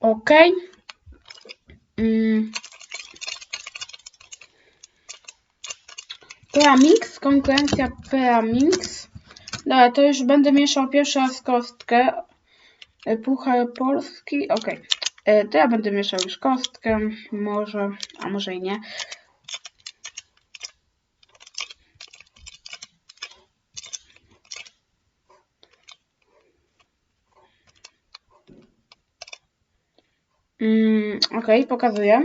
Ok. Mm. Pramix, konkurencja Pramix. Dobra, to już będę mieszał pierwszy raz kostkę. E, Puchar Polski, ok. E, To ja będę mieszał już kostkę, może, a może i nie. Mm, ok, pokazuję.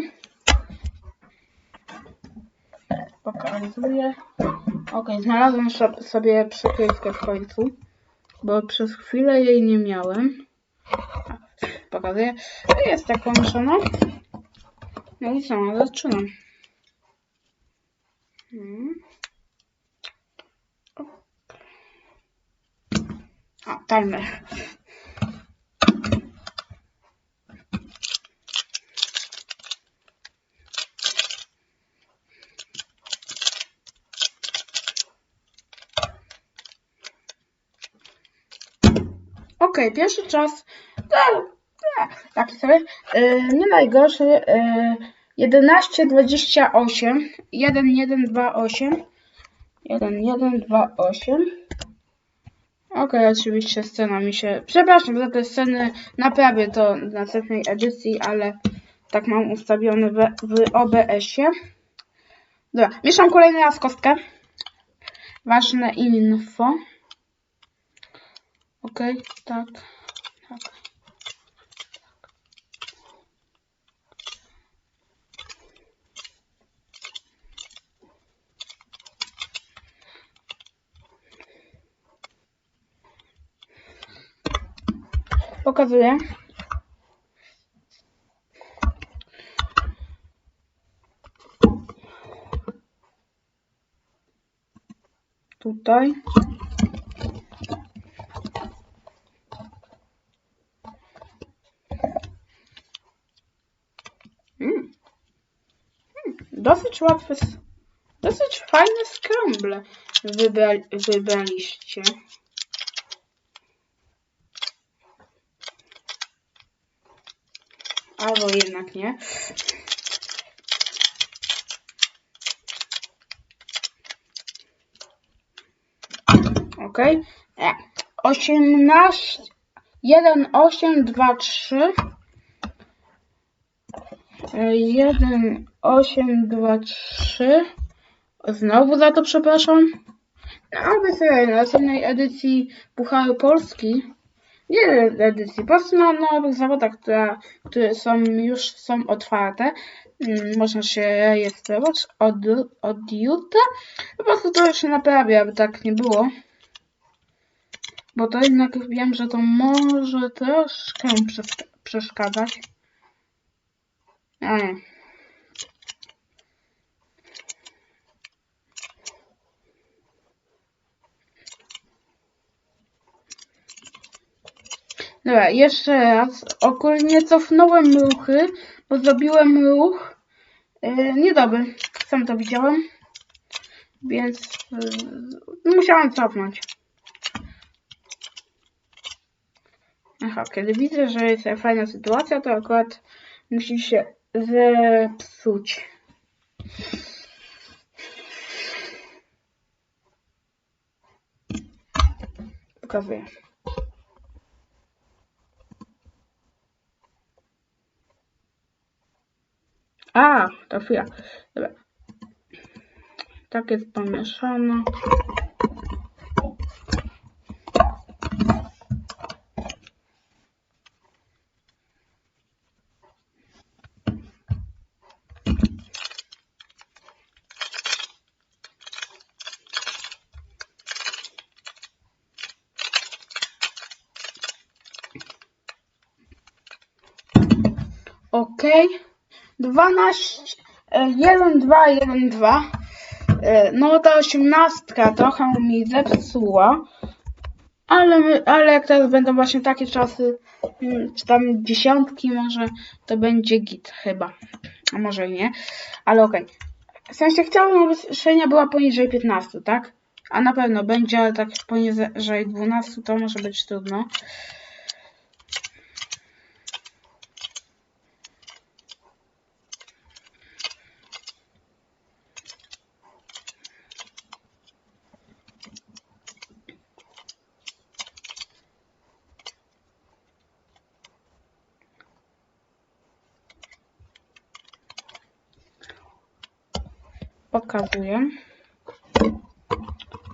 Pokazuję. Ok, znalazłem so- sobie przykryjkę w końcu, bo przez chwilę jej nie miałem. Pokazuję. Jest tak pomieszana. No i co, zaczynam. Hmm. O, timer. Okej, pierwszy czas. No, no, taki sobie. Yy, nie najgorszy. Yy, 11.28. 1.1.2.8. 1.1.2.8. Okej, oczywiście scena mi się. Przepraszam za te sceny. Naprawię to w następnej edycji, ale tak mam ustawione w, w OBS-ie. Dobra, mieszam kolejny raz kostkę. Ważne info. Okej, tak, tak. Pokazuję. Tutaj. Mm. Dosyć łatwe, dosyć fajne scramble wybra, wybraliście. Albo jednak nie. Ok. E, 18, 1, 8, 2, 3. 1, 8, 2, 3. Znowu za to przepraszam. No, na następnej edycji Pucharu Polski. Nie edycji, po prostu na nowych zawodach, które, które są już są otwarte. Mm, Można się rejestrować od, od jutra. Po prostu to już się naprawia, aby tak nie było. Bo to jednak wiem, że to może troszkę przeszk- przeszkadzać. A nie. Dobra, jeszcze raz. Ogólnie cofnąłem ruchy, bo zrobiłem ruch yy, niedobry. Sam to widziałem. Więc yy, musiałem cofnąć. Aha, kiedy widzę, że jest fajna sytuacja, to akurat musi się zepsuć. Pokazuję. A, to chwila. Dobra. Tak jest pomieszane. Ok. 12, e, 1, 2, 1, 2. E, No ta osiemnastka trochę mi zepsuła. Ale, ale jak teraz będą właśnie takie czasy, mm, czy tam dziesiątki może, to będzie git chyba. A może nie, ale okej. W sensie chciałbym, aby średnia była poniżej 15, tak? A na pewno będzie, ale tak poniżej 12 to może być trudno. Pokazuję.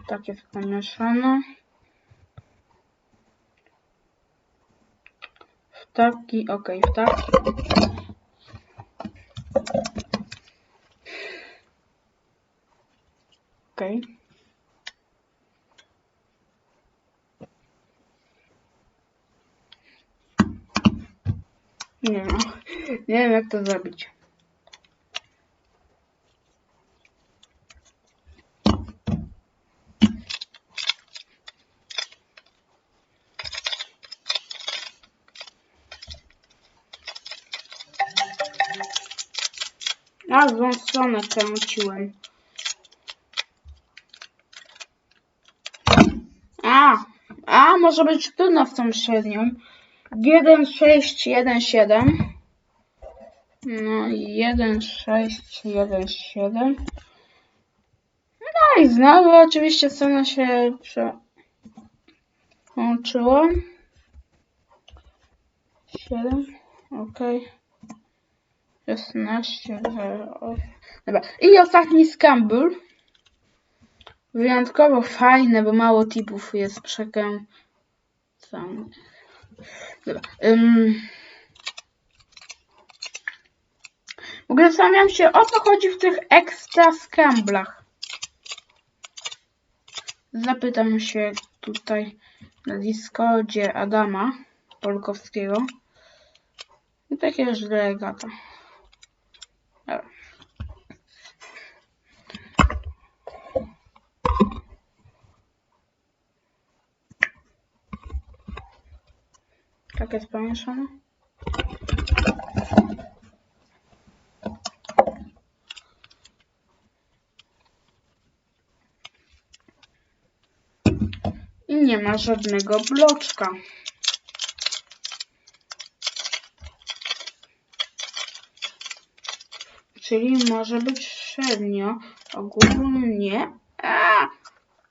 Tak jest pomieszane. Wtawki, ok, wtawki. Ok. Nie wiem, nie wiem jak to zrobić. A, w złą stronę kręciłem. A, a może być tu na tą średnią. 1, 6, 1, 7. No i 1, 6, 1, 7. No i znowu oczywiście strona się przełączyła. 7, ok. 16, 0, Dobra. I ostatni skambul. Wyjątkowo fajne, bo mało tipów jest przekręcanych. Dobra. Ym. W ogóle zastanawiam się, o co chodzi w tych ekstra scramblach. Zapytam się tutaj na Discordzie Adama Polkowskiego. I takie źle gada. Tak jest pomieszane. I nie ma żadnego bloczka. Czyli może być średnio, ogólnie. A!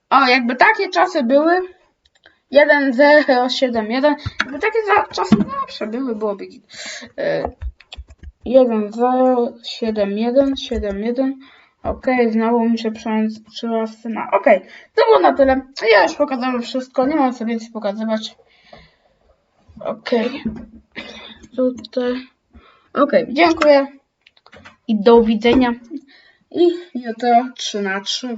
O, jakby takie czasy były. 1071. Jakby takie za, czasy zawsze były, byłoby git. E, 1071, 71. Ok, znowu się przełączyła scena. Ok, to było na tyle. Ja już pokazałem wszystko, nie mam co więcej pokazywać. Ok. Tutaj. Ok, dziękuję. I do widzenia. I jutro 3 na 3.